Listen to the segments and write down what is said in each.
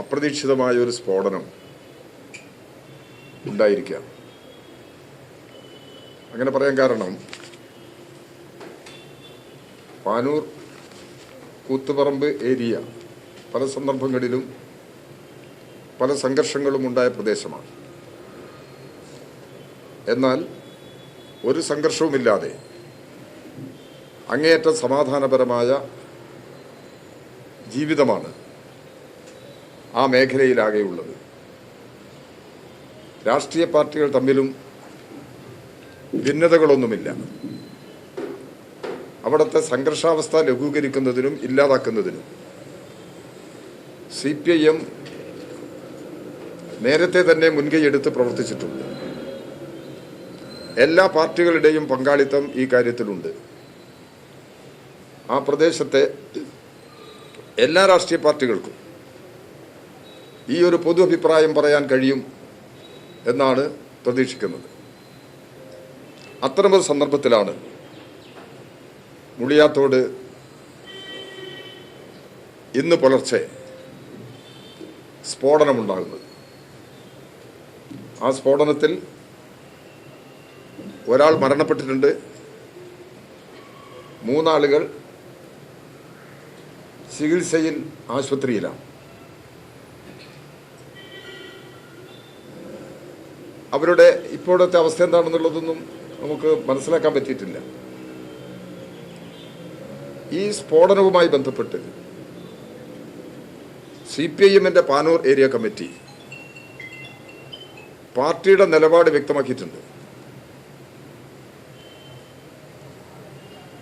അപ്രതീക്ഷിതമായ ഒരു സ്ഫോടനം ഉണ്ടായിരിക്കാം അങ്ങനെ പറയാൻ കാരണം പാനൂർ കൂത്തുപറമ്പ് ഏരിയ പല സന്ദർഭങ്ങളിലും പല സംഘർഷങ്ങളും ഉണ്ടായ പ്രദേശമാണ്. എന്നാൽ ഒരു സംഘർഷവുമില്ലാതെ അങ്ങേയറ്റം സമാധാനപരമായ ജീവിതമാണ് ആ മേഖലയിലാകെയുള്ളത്. രാഷ്ട്രീയ പാർട്ടികൾ തമ്മിലും ഭിന്നതകളൊന്നുമില്ല. അവിടുത്തെ സംഘർഷാവസ്ഥ ലഘൂകരിക്കുന്നതിനും ഇല്ലാതാക്കുന്നതിനും. സി പി ഐ എം നേരത്തെ തന്നെ മുൻകൈയെടുത്ത് പ്രവർത്തിച്ചിട്ടുണ്ട്. എല്ലാ പാർട്ടികളുടെയും പങ്കാളിത്തം ഈ കാര്യത്തിലുണ്ട്. ആ പ്രദേശത്തെ എല്ലാ രാഷ്ട്രീയ പാർട്ടികൾക്കും ഈ ഒരു പൊതു അഭിപ്രായം പറയാൻ കഴിയും എന്നാണ് പ്രതീക്ഷിക്കുന്നത്. അത്തരമൊരു സന്ദർഭത്തിലാണ് മുളിയാത്തോട് ഇന്ന് പുലർച്ചെ സ്ഫോടനമുണ്ടാകുന്നത്. ആ സ്ഫോടനത്തിൽ ഒരാൾ മരണപ്പെട്ടിട്ടുണ്ട്. മൂന്നാളുകൾ ചികിത്സയിൽ ആശുപത്രിയിലാണ്. അവരുടെ ഇപ്പോഴത്തെ അവസ്ഥ എന്താണെന്നുള്ളതൊന്നും നമുക്ക് മനസ്സിലാക്കാൻ പറ്റിയിട്ടില്ല. ഈ സ്ഫോടനവുമായി ബന്ധപ്പെട്ട് സി പി ഐ എമ്മിന്റെ പാനൂർ ഏരിയ കമ്മിറ്റി പാർട്ടിയുടെ നിലപാട് വ്യക്തമാക്കിയിട്ടുണ്ട്.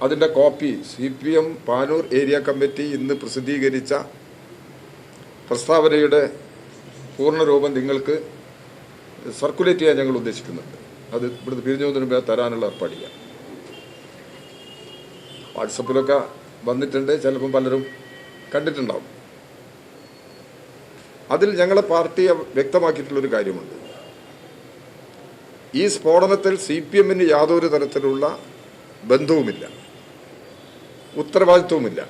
അതിന്റെ copy C P M Panoor area committee ഇന്ന് പ്രസിദ്ധീകരിച്ച പ്രസ്താവനയുടെ പൂർണരൂപം നിങ്ങൾക്ക് സർക്കുലേറ്റ് ചെയ്യാൻ ഞങ്ങൾ ഉദ്ദേശിക്കുന്നുണ്ട്. അത് ഇവിടുന്ന് പിരിഞ്ഞു പോകുന്നതിന് തരാനുള്ള ഏർപ്പാടില്ല വാട്സപ്പിലൊക്കെ വന്നിട്ടുണ്ട് ചിലപ്പം പലരും കണ്ടിട്ടുണ്ടാവും. അതിൽ ഞങ്ങളെ പാർട്ടി വ്യക്തമാക്കിയിട്ടുള്ളൊരു കാര്യമുണ്ട്. ഈ സ്ഫോടനത്തിൽ സി പി എമ്മിന് യാതൊരു തരത്തിലുള്ള ബന്ധവുമില്ല. ഉത്തരവാദിത്വവുമില്ല.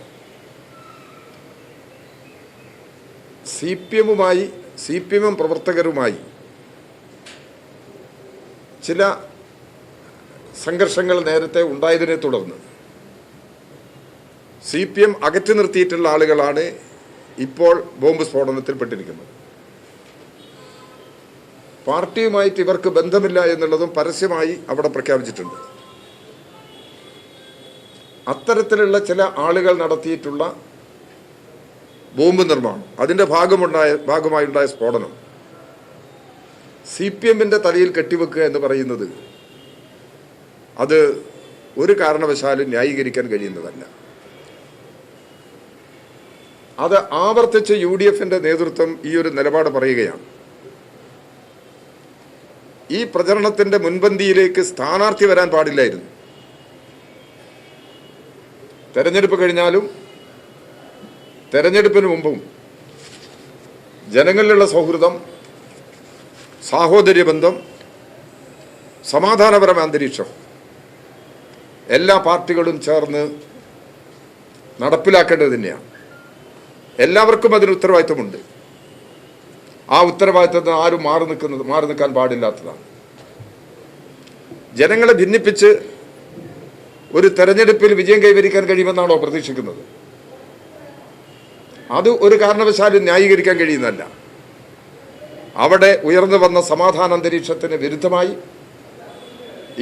സി പി എമ്മുമായി സി പി എം പ്രവർത്തകരുമായി ചില സംഘർഷങ്ങൾ നേരത്തെ ഉണ്ടായതിനെ തുടർന്ന് സി പി എം അകറ്റി നിർത്തിയിട്ടുള്ള ആളുകളാണ് ഇപ്പോൾ ബോംബ് സ്ഫോടനത്തിൽപ്പെട്ടിരിക്കുന്നത്. പാർട്ടിയുമായിട്ട് ഇവർക്ക് ബന്ധമില്ല എന്നുള്ളതും പരസ്യമായി അവിടെ പ്രഖ്യാപിച്ചിട്ടുണ്ട്. അത്തരത്തിലുള്ള ചില ആളുകൾ നടത്തിയിട്ടുള്ള ബോംബ് നിർമ്മാണം അതിന്റെ ഭാഗമുണ്ടായ ഭാഗമായുണ്ടായ സ്ഫോടനം സി പി എമ്മിന്റെ തലയിൽ കെട്ടിവെക്കുക എന്ന് പറയുന്നത് അത് ഒരു കാരണവശാലും ന്യായീകരിക്കാൻ കഴിയുന്നതല്ല. അത് ആവർത്തിച്ച് യു ഡി എഫിന്റെ നേതൃത്വം ഈ ഒരു നിലപാട് പറയുകയാണ്. ഈ പ്രചരണത്തിന്റെ മുൻപന്തിയിലേക്ക് സ്ഥാനാർത്ഥി വരാൻ പാടില്ലായിരുന്നു. തെരഞ്ഞെടുപ്പ് കഴിഞ്ഞാലും തെരഞ്ഞെടുപ്പിന് മുമ്പും ജനങ്ങളിലുള്ള സൗഹൃദം സാഹോദര്യ ബന്ധം സമാധാനപരമായ അന്തരീക്ഷം എല്ലാ പാർട്ടികളും ചേർന്ന് നടപ്പിലാക്കേണ്ടത് തന്നെയാണ്. എല്ലാവർക്കും അതിന് ഉത്തരവാദിത്വമുണ്ട്. ആ ഉത്തരവാദിത്വത്തിന് ആരും മാറി നിൽക്കുന്നത് മാറി നിൽക്കാൻ പാടില്ലാത്തതാണ്. ജനങ്ങളെ ഭിന്നിപ്പിച്ച് ഒരു തെരഞ്ഞെടുപ്പിൽ വിജയം കൈവരിക്കാൻ കഴിയുമെന്നാണോ പ്രതീക്ഷിക്കുന്നത്? അത് ഒരു കാരണവശാലും ന്യായീകരിക്കാൻ കഴിയുന്നതല്ല. അവിടെ ഉയർന്നു വന്ന സമാധാന അന്തരീക്ഷത്തിന് വിരുദ്ധമായി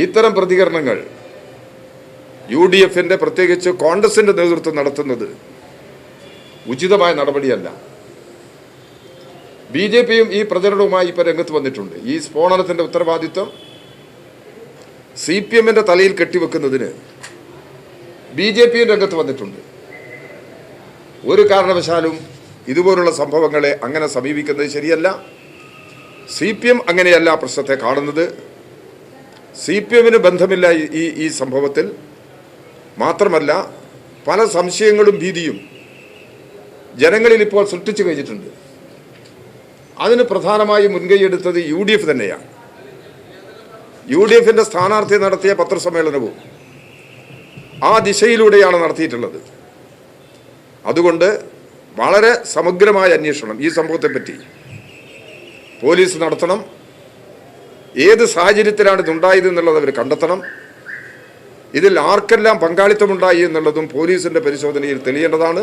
ഇത്തരം പ്രതികരണങ്ങൾ യു ഡി എഫിന്റെ പ്രത്യേകിച്ച് കോൺഗ്രസിന്റെ നേതൃത്വം നടത്തുന്നത് ഉചിതമായ നടപടിയല്ല. ബി ജെ പിയും ഈ പ്രചരണവുമായി ഇപ്പോൾ രംഗത്ത് വന്നിട്ടുണ്ട്. ഈ സ്ഫോടനത്തിന്റെ ഉത്തരവാദിത്വം സി പി എമ്മിന്റെ തലയിൽ കെട്ടിവെക്കുന്നതിന് ബി ജെ പിയും രംഗത്ത് വന്നിട്ടുണ്ട്. ഒരു കാരണവശാലും ഇതുപോലുള്ള സംഭവങ്ങളെ അങ്ങനെ സമീപിക്കുന്നത് ശരിയല്ല. സി പി എം അങ്ങനെയല്ല പ്രശ്നത്തെ കാണുന്നത്. സി പി എമ്മിന് ബന്ധമില്ല ഈ- ഈ സംഭവത്തിൽ. മാത്രമല്ല പല സംശയങ്ങളും ഭീതിയും ജനങ്ങളിൽ ഇപ്പോൾ സൃഷ്ടിച്ചു കഴിഞ്ഞിട്ടുണ്ട്. അതിന് മുൻകൈ എടുത്തത് യു ഡി എഫ് തന്നെയാണ്. യു ഡി എഫിന്റെ സ്ഥാനാർത്ഥി നടത്തിയ പത്രസമ്മേളനവും ആ ദിശയിലൂടെയാണ് നടത്തിയിട്ടുള്ളത്. അതുകൊണ്ട് വളരെ സമഗ്രമായ അന്വേഷണം ഈ സംഭവത്തെപ്പറ്റി പോലീസ് നടത്തണം. ഏത് സാഹചര്യത്തിലാണ് ഇതുണ്ടായത് എന്നുള്ളത് അവർ കണ്ടെത്തണം. ഇതിൽ ആർക്കെല്ലാം പങ്കാളിത്തമുണ്ടായി എന്നുള്ളതും പോലീസിന്റെ പരിശോധനയിൽ തെളിയേണ്ടതാണ്.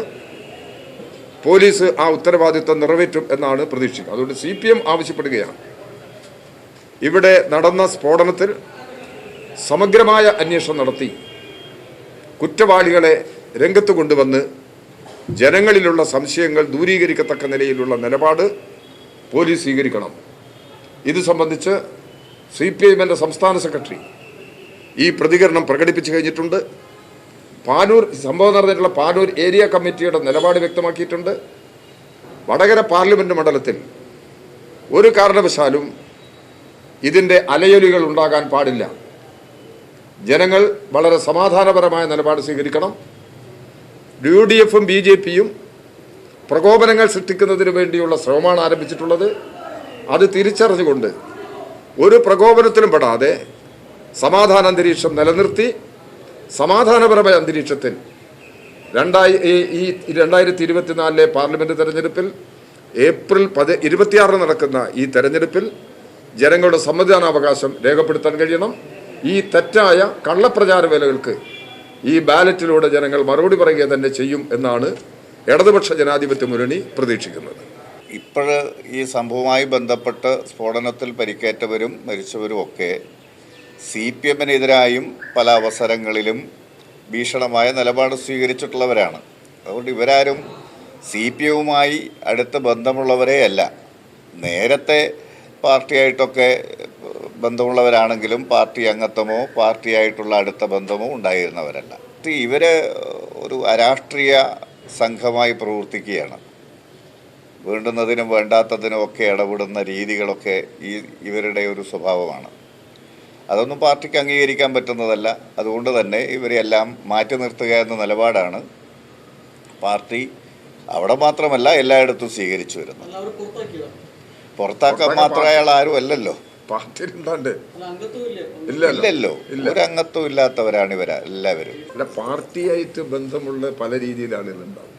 പോലീസ് ആ ഉത്തരവാദിത്വം നിറവേറ്റും എന്നാണ് പ്രതീക്ഷിക്കുന്നത്. അതുകൊണ്ട് സി പി എം ആവശ്യപ്പെടുകയാണ്. ഇവിടെ നടന്ന സ്ഫോടനത്തിൽ സമഗ്രമായ അന്വേഷണം നടത്തി. കുറ്റവാളികളെ രംഗത്ത് കൊണ്ടുവന്ന് ജനങ്ങളിലുള്ള സംശയങ്ങൾ ദൂരീകരിക്കത്തക്ക നിലയിലുള്ള നിലപാട് പോലീസ് സ്വീകരിക്കണം. ഇത് സംബന്ധിച്ച് സി പി എമ്മിന്റെ സംസ്ഥാന സെക്രട്ടറി ഈ പ്രതികരണം പ്രകടിപ്പിച്ചു കഴിഞ്ഞിട്ടുണ്ട്. പാനൂർ സംഭവം നടന്നിട്ടുള്ള പാനൂർ ഏരിയ കമ്മിറ്റിയുടെ നിലപാട് വ്യക്തമാക്കിയിട്ടുണ്ട്. വടകര പാർലമെന്റ് മണ്ഡലത്തിൽ ഒരു കാരണവശാലും ഇതിന്റെ അലയൊലികൾ ഉണ്ടാകാൻ പാടില്ല. ജനങ്ങൾ വളരെ സമാധാനപരമായ നിലപാട് സ്വീകരിക്കണം. യു ഡി എഫും ബി ജെ പിയും പ്രകോപനങ്ങൾ സൃഷ്ടിക്കുന്നതിന് വേണ്ടിയുള്ള ശ്രമമാണ് ആരംഭിച്ചിട്ടുള്ളത്. അത് തിരിച്ചറിഞ്ഞുകൊണ്ട് ഒരു പ്രകോപനത്തിലും പെടാതെ സമാധാന അന്തരീക്ഷം നിലനിർത്തി സമാധാനപരമായ അന്തരീക്ഷത്തിൽ രണ്ടായി ഈ- രണ്ടായിരത്തി ഇരുപത്തിനാലിലെ പാർലമെന്റ് തെരഞ്ഞെടുപ്പിൽ ഏപ്രിൽ പതി ഇരുപത്തിയാറിന് നടക്കുന്ന ഈ തെരഞ്ഞെടുപ്പിൽ ജനങ്ങളുടെ സമ്മതിദാനാവകാശം രേഖപ്പെടുത്താൻ കഴിയണം. ഈ തെറ്റായ കള്ളപ്രചാര വേലകൾക്ക് ഈ ബാലറ്റിലൂടെ ജനങ്ങൾ മറുപടി പറയുക തന്നെ ചെയ്യും എന്നാണ് ഇടതുപക്ഷ ജനാധിപത്യ മുന്നണി പ്രതീക്ഷിക്കുന്നത്. ഇപ്പോൾ ഈ സംഭവവുമായി ബന്ധപ്പെട്ട് സ്ഫോടനത്തിൽ പരിക്കേറ്റവരും മരിച്ചവരും ഒക്കെ സി പി എമ്മിനെതിരായും പല അവസരങ്ങളിലും ഭീഷണമായ നിലപാട് സ്വീകരിച്ചിട്ടുള്ളവരാണ്. അതുകൊണ്ട് ഇവരാരും സി പി എമ്മുമായി അടുത്ത ബന്ധമുള്ളവരെയല്ല നേരത്തെ പാർട്ടിയായിട്ടൊക്കെ ബന്ധമുള്ളവരാണെങ്കിലും പാർട്ടി അംഗത്വമോ പാർട്ടിയായിട്ടുള്ള അടുത്ത ബന്ധമോ ഉണ്ടായിരുന്നവരല്ല. ഇവർ ഒരു അരാഷ്ട്രീയ സംഘമായി പ്രവർത്തിക്കുകയാണ്. വേണ്ടുന്നതിനും വേണ്ടാത്തതിനും ഒക്കെ ഇടപെടുന്ന രീതികളൊക്കെ ഈ ഇവരുടെ ഒരു സ്വഭാവമാണ്. അതൊന്നും പാർട്ടിക്ക് അംഗീകരിക്കാൻ പറ്റുന്നതല്ല. അതുകൊണ്ട് തന്നെ ഇവരെല്ലാം മാറ്റി നിർത്തുക എന്ന നിലപാടാണ് പാർട്ടി അവിടെ മാത്രമല്ല എല്ലായിടത്തും സ്വീകരിച്ചു വരുന്നത്. പുറത്താക്കാൻ മാത്രം അയാൾ ആരും അല്ലല്ലോ പാർട്ടിയിലുണ്ടാണ്ട്. അല്ല ഇല്ലല്ലോ. ഇല്ലല്ലോ. ഇല്ല. ഒരു അംഗത്വം ഇല്ലാത്തവരാണ് ഇവരാ എല്ലാവരും. ഇവിടെ പാർട്ടിയായിട്ട് ബന്ധമുള്ള പല രീതിയിലാണ് ഇതുണ്ടാവും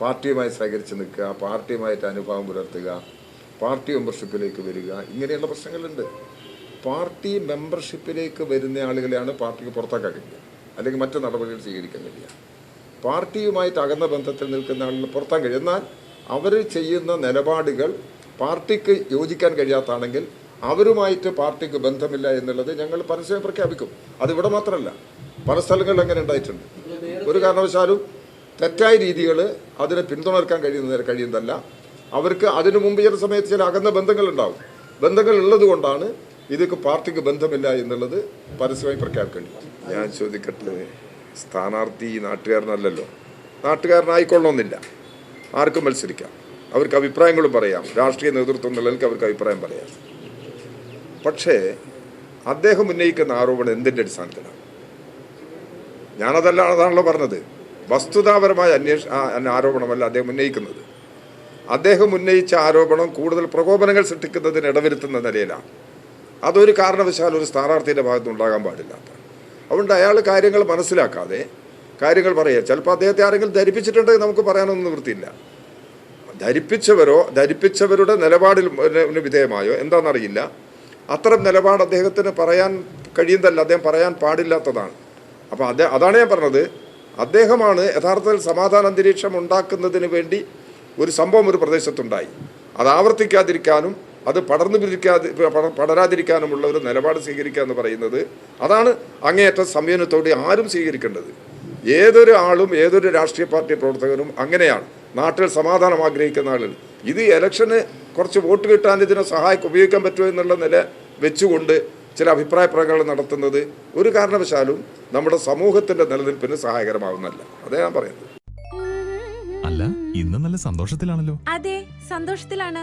പാർട്ടിയുമായി സഹകരിച്ച് നിൽക്കുക പാർട്ടിയുമായിട്ട് അനുഭവം പുലർത്തുക പാർട്ടി മെമ്പർഷിപ്പിലേക്ക് വരിക ഇങ്ങനെയുള്ള പ്രശ്നങ്ങളുണ്ട്. പാർട്ടി മെമ്പർഷിപ്പിലേക്ക് വരുന്ന ആളുകളെയാണ് പാർട്ടിക്ക് പുറത്താക്കാൻ കഴിയുക. അല്ലെങ്കിൽ മറ്റു നടപടികൾ സ്വീകരിക്കാൻ കഴിയുക. പാർട്ടിയുമായിട്ട് അകന്ന ബന്ധത്തിൽ നിൽക്കുന്ന ആളുകൾ പുറത്താൻ കഴിയും എന്നാൽ അവർ ചെയ്യുന്ന നിലപാടുകൾ പാർട്ടിക്ക് യോജിക്കാൻ കഴിയാത്താണെങ്കിൽ അവരുമായിട്ട് പാർട്ടിക്ക് ബന്ധമില്ല എന്നുള്ളത് ഞങ്ങൾ പരസ്യം പ്രഖ്യാപിക്കും. അതിവിടെ മാത്രമല്ല പല സ്ഥലങ്ങളിൽ അങ്ങനെ ഉണ്ടായിട്ടുണ്ട്. ഒരു കാരണവശാലും തെറ്റായ രീതികൾ അതിനെ പിന്തുണർക്കാൻ കഴിയുന്ന കഴിയുന്നതല്ല. അവർക്ക് അതിനു മുമ്പ് ചില സമയത്ത് ചില അകന്ന ബന്ധങ്ങളുണ്ടാവും. ബന്ധങ്ങൾ ഉള്ളത് കൊണ്ടാണ് ഇതൊക്കെ പാർട്ടിക്ക് ബന്ധമില്ല എന്നുള്ളത് പരസ്യമായി പ്രഖ്യാപിക്കേണ്ടി ഞാൻ ചോദിക്കട്ടെ സ്ഥാനാർത്ഥി നാട്ടുകാരനല്ലല്ലോ. നാട്ടുകാരനായിക്കൊള്ളണമെന്നില്ല. ആർക്കും മത്സരിക്കാം. അവർക്ക് അഭിപ്രായങ്ങളും പറയാം. രാഷ്ട്രീയ നേതൃത്വം എന്നുള്ളവർക്ക് അവർക്ക് അഭിപ്രായം പറയാം. പക്ഷേ അദ്ദേഹം ഉന്നയിക്കുന്ന ആരോപണം എന്തിന്റെ അടിസ്ഥാനത്തിലാണ്? ഞാനതല്ല അതാണല്ലോ പറഞ്ഞത്. വസ്തുതാപരമായ അന്വേഷ ആരോപണമല്ല അദ്ദേഹം ഉന്നയിക്കുന്നത്. അദ്ദേഹം ഉന്നയിച്ച ആരോപണം കൂടുതൽ പ്രകോപനങ്ങൾ സൃഷ്ടിക്കുന്നതിന് ഇടവരുത്തുന്ന നിലയിലാണ്. അതൊരു കാരണവശാലും ഒരു സ്ഥാനാർത്ഥിയുടെ ഭാഗത്ത് ഉണ്ടാകാൻ പാടില്ലാത്ത അതുകൊണ്ട് അയാൾ കാര്യങ്ങൾ മനസ്സിലാക്കാതെ കാര്യങ്ങൾ പറയുക. ചിലപ്പോൾ അദ്ദേഹത്തെ ആരെങ്കിലും ധരിപ്പിച്ചിട്ടുണ്ടെങ്കിൽ നമുക്ക് പറയാനൊന്നും നിവൃത്തിയില്ല. ധരിപ്പിച്ചവരോ ധരിപ്പിച്ചവരുടെ നിലപാടിൽ വിധേയമായോ എന്താണെന്നറിയില്ല. അത്തരം നിലപാട് അദ്ദേഹത്തിന് പറയാൻ കഴിയുന്നതല്ല അദ്ദേഹം പറയാൻ പാടില്ലാത്തതാണ്. അപ്പോൾ അദ്ദേഹം അതാണ് ഞാൻ പറഞ്ഞത്. അദ്ദേഹമാണ് യഥാർത്ഥത്തിൽ സമാധാന അന്തരീക്ഷം ഉണ്ടാക്കുന്നതിന് വേണ്ടി ഒരു സംഭവം ഒരു പ്രദേശത്തുണ്ടായി. അത് ആവർത്തിക്കാതിരിക്കാനും അത് പടർന്നു പിരിക്കാതി പട- പടരാതിരിക്കാനുമുള്ള ഒരു നിലപാട് സ്വീകരിക്കുക എന്ന് പറയുന്നത് അതാണ് അങ്ങേയറ്റ സംയമനത്തോടെ ആരും സ്വീകരിക്കേണ്ടത്. ഏതൊരു ആളും ഏതൊരു രാഷ്ട്രീയ പാർട്ടി പ്രവർത്തകനും അങ്ങനെയാണ്. നാട്ടിൽ സമാധാനം ആഗ്രഹിക്കുന്ന ആളുകൾ ഇത് ഇലക്ഷന് കുറച്ച് വോട്ട് കിട്ടാൻ ഇതിനെ സഹായിക്ക ഉപയോഗിക്കാൻ പറ്റുമോ എന്നുള്ള നില വെച്ചുകൊണ്ട് ചില അഭിപ്രായ പ്രകടനം നടത്തുന്നത് ഒരു കാരണവശാലും നമ്മുടെ സമൂഹത്തിന്റെ നിലനിൽപ്പിന് സഹായകരമാവുന്നല്ല അതേ ഞാൻ പറയുന്നത്. അല്ല ഇന്ന് നല്ല സന്തോഷത്തിലാണല്ലോ. അതെ സന്തോഷത്തിലാണ്.